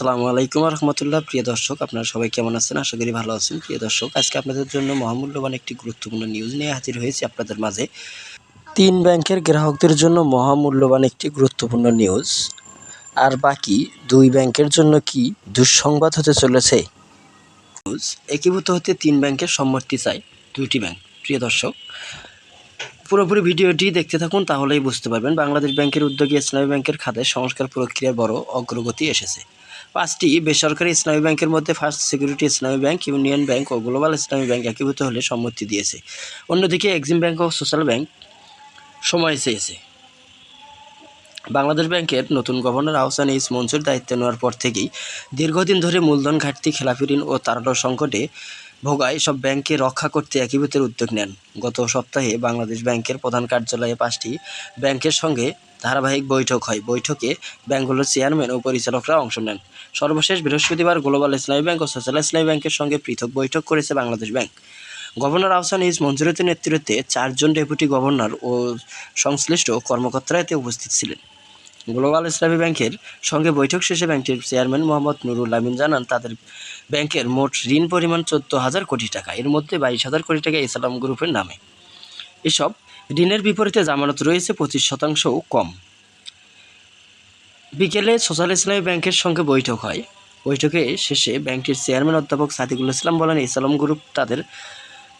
আসসালামু আলাইকুম রহমতুল্লাহ। প্রিয় দর্শক, আপনারা সবাই কেমন আছেন? আশা করি ভালো আছেন। প্রিয় দর্শক, আজকে আপনাদের জন্য মহামূল্যবান একটি গুরুত্বপূর্ণ নিউজ নিয়ে হাজির হয়েছি আপনাদের মাঝে। তিন ব্যাংকের গ্রাহকদের জন্য মহামূল্যবান একটি গুরুত্বপূর্ণ নিউজ আর বাকি দুই ব্যাংকের জন্য কি দুঃসংবাদ হতে চলেছে? নিউজ একীভূত হতে তিন ব্যাংকের সম্মতি চাই দুইটি ব্যাংক। প্রিয় দর্শক, পুরোপুরি ভিডিওটি দেখতে থাকুন, তাহলেই বুঝতে পারবেন বাংলাদেশ ব্যাংকের উদ্যোগে ইসলামী ব্যাংকের খাতে সংস্কার প্রক্রিয়ার বড় অগ্রগতি এসেছে। পাঁচটি বেসরকারি ইসলামী ব্যাংকের মধ্যে first security Islami bank, union bank ও গ্লোবাল ইসলামী ব্যাংক একীভূত হলে সম্মতি দিয়েছে। অন্যদিকে এক্সিম ব্যাংক ও সোশ্যাল ব্যাংক সময় চেয়েছে। বাংলাদেশ ব্যাংকের নতুন গভর্নর আহসান ইস মনসুর দায়িত্ব নেওয়ার পর থেকেই দীর্ঘদিন ধরে মূলধন ঘাটতি খেলাপি ঋণ ও তারল্য সংকটে ভোগায় সব ব্যাংককে রক্ষা করতে একীভূতের উদ্যোগ নেন। গত সপ্তাহে বাংলাদেশ ব্যাংকের প্রধান কার্যালয়ে পাঁচটি ব্যাংকের সঙ্গে ধারাবাহিক বৈঠক হয়। বৈঠকে ব্যাংকগুলোর চেয়ারম্যান ও পরিচালকরা অংশ নেন। সর্বশেষ বৃহস্পতিবার গ্লোবাল ইসলামী ব্যাংক ও সোশ্যাল ইসলামী ব্যাংকের সঙ্গে পৃথক বৈঠক করেছে বাংলাদেশ ব্যাংক। গভর্নর আহসান ইস মঞ্জুরতের নেতৃত্বে চারজন ডেপুটি গভর্নর ও সংশ্লিষ্ট কর্মকর্তারা এতে উপস্থিত ছিলেন। গ্লোবাল ইসলামী ব্যাংকের সঙ্গে বৈঠক শেষে ব্যাংকটির চেয়ারম্যান মোহাম্মদ নুরুল আমিন জানান, তাদের ব্যাংকের মোট ঋণ পরিমাণ চোদ্দ হাজার কোটি টাকা। এর মধ্যে বাইশ হাজার কোটি টাকা ইসলাম গ্রুপের নামে। এসব ঋণের বিপরীতে জামানত রয়েছে পঁচিশ শতাংশও কম। বিকেলে সোশ্যাল ইসলামী ব্যাংকের সঙ্গে বৈঠক হয়। বৈঠকে শেষে ব্যাংকটির চেয়ারম্যান অধ্যাপক সাদিকুল ইসলাম বলেন, ইসলাম গ্রুপ তাদের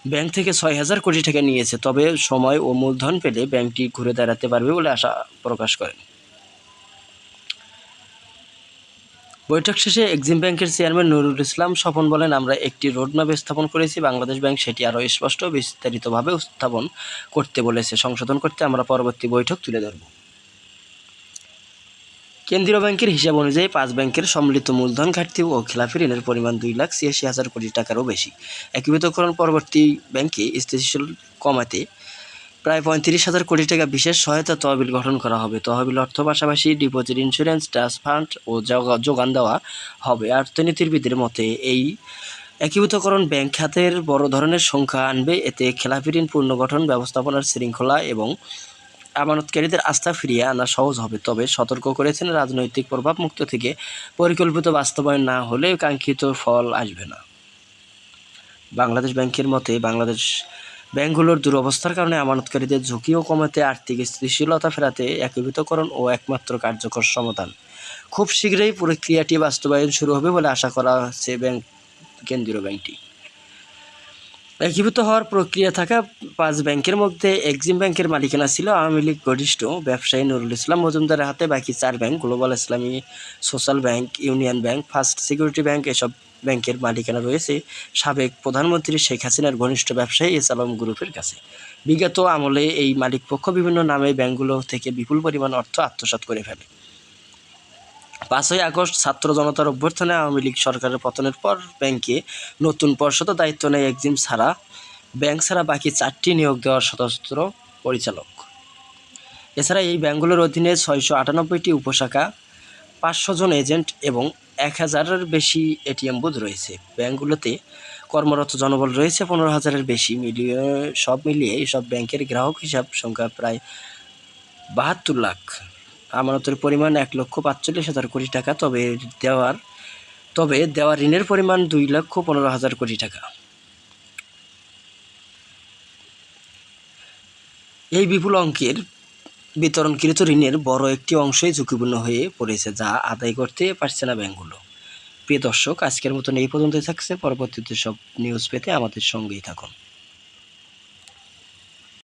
ব্যাংক থেকে ছয় হাজার কোটি টাকা নিয়েছে, তবে সময় ও মূলধন পেলে ব্যাংকটি ঘুরে দাঁড়াতে পারবে বলে আশা প্রকাশ করেন। বৈঠক শেষে এক্সিম ব্যাংকের চেয়ারম্যান নুরুল ইসলাম স্বপন বলেন, আমরা একটি রোডম্যাপ স্থাপন করেছি। বাংলাদেশ ব্যাংক সেটি আরও স্পষ্ট, বিস্তারিতভাবে স্থাপন করতে বলেছে। সংশোধন করতে আমরা পরবর্তী বৈঠক তুলে ধরব। কেন্দ্রীয় ব্যাংকের হিসাব অনুযায়ী পাঁচ ব্যাংকের সম্মিলিত মূলধন ঘাটতি ও খেলাফি ঋণের পরিমাণ দুই লাখ ছিয়াশি হাজার কোটি টাকারও বেশি। একীভূতকরণ পরবর্তী ব্যাংকে স্থিতিশীল কমাতে প্রায় পঁয়ত্রিশ হাজার কোটি টাকা বিশেষ সহায়তা তহবিল গঠন করা হবে। তহবিল অর্থ পাশাপাশি ডিপোজিট, ইন্স্যুরেন্স, ট্রাস্ট ফান্ড ও যোগান দেওয়া হবে। অর্থনীতিবিদের মতে, এই একীভূতকরণ ব্যাংক খাতের বড় ধরনের সংখ্যা আনবে। এতে খেলাপি ঋণ পুনর্গঠন ব্যবস্থাপনার শৃঙ্খলা এবং আমানতকারীদের আস্থা ফিরিয়ে আনা সহজ হবে। তবে সতর্ক করেছেন, রাজনৈতিক প্রভাব মুক্ত থেকে পরিকল্পিত বাস্তবায়ন না হলে কাঙ্ক্ষিত ফল আসবে না। বাংলাদেশ ব্যাংকের মতে, বাংলাদেশ ব্যাংকগুলোর দুরবস্থার কারণে আমানতকারীদের ঝুঁকিও কমাতে আর্থিক স্থিতিশীলতা ফেরাতে একীভূতকরণ ও একমাত্র কার্যকর সমাধান। খুব শীঘ্রই প্রক্রিয়াটি বাস্তবায়ন শুরু হবে বলে আশা করা হচ্ছে ব্যাংক, কেন্দ্রীয় ব্যাংকটি। একীভূত হওয়ার প্রক্রিয়া থাকা পাঁচ ব্যাংকের মধ্যে এক্সিম ব্যাংকের মালিকানা ছিল আওয়ামী লীগ গরিষ্ঠ ব্যবসায়ী নুরুল ইসলাম মজুমদারের হাতে, বাকি চার bank, global Islami social bank, union bank, first security bank, এসব ব্যাংকের মালিকানা রয়েছে সাবেক প্রধানমন্ত্রী শেখ হাসিনার ঘনিষ্ঠ ব্যবসায়ী এস আলম গ্রুপের কাছে। বিগত আমলে এই মালিকপক্ষ বিভিন্ন নামে ব্যাংকগুলো থেকে বিপুল পরিমাণ অর্থ আত্মসাৎ করে ফেলে। পাঁচই আগস্ট ছাত্র জনতার অভ্যর্থনে আওয়ামী লীগ সরকারের পতনের পর ব্যাংকে নতুন পর্ষদ দায়িত্ব নেয় এক্সিম ছাড়া ব্যাংক ছাড়া বাকি চারটি নিয়োগ দেওয়ার সদস্য পরিচালক। এছাড়া এই ব্যাংকগুলোর অধীনে ছয়শো আটানব্বইটি উপশাখা, পাঁচশো জন এজেন্ট এবং এক হাজারের বেশি এটিএম বুথ রয়েছে। ব্যাংকগুলোতে কর্মরত জনবল রয়েছে পনেরো হাজারের বেশি। মিলিয়ে সব মিলিয়ে এসব ব্যাংকের গ্রাহক হিসাব সংখ্যা প্রায় বাহাত্তর লাখ। আমানতের পরিমাণ এক লক্ষ পাঁচচল্লিশ হাজার কোটি টাকা। তবে দেওয়ার, তবে দেওয়া ঋণের পরিমাণ দুই লক্ষ পনেরো হাজার কোটি টাকা। এই বিপুল অঙ্কের বিতরণকৃত ঋণের বড় একটি অংশই ঝুঁকিপূর্ণ হয়ে পড়েছে, যা আদায় করতে পারছে না ব্যাংকগুলো। প্রিয় দর্শক, আজকের মতন এই পর্যন্তই থাকছে। পরবর্তীতে সব নিউজ পেতে আমাদের সঙ্গেই থাকুন।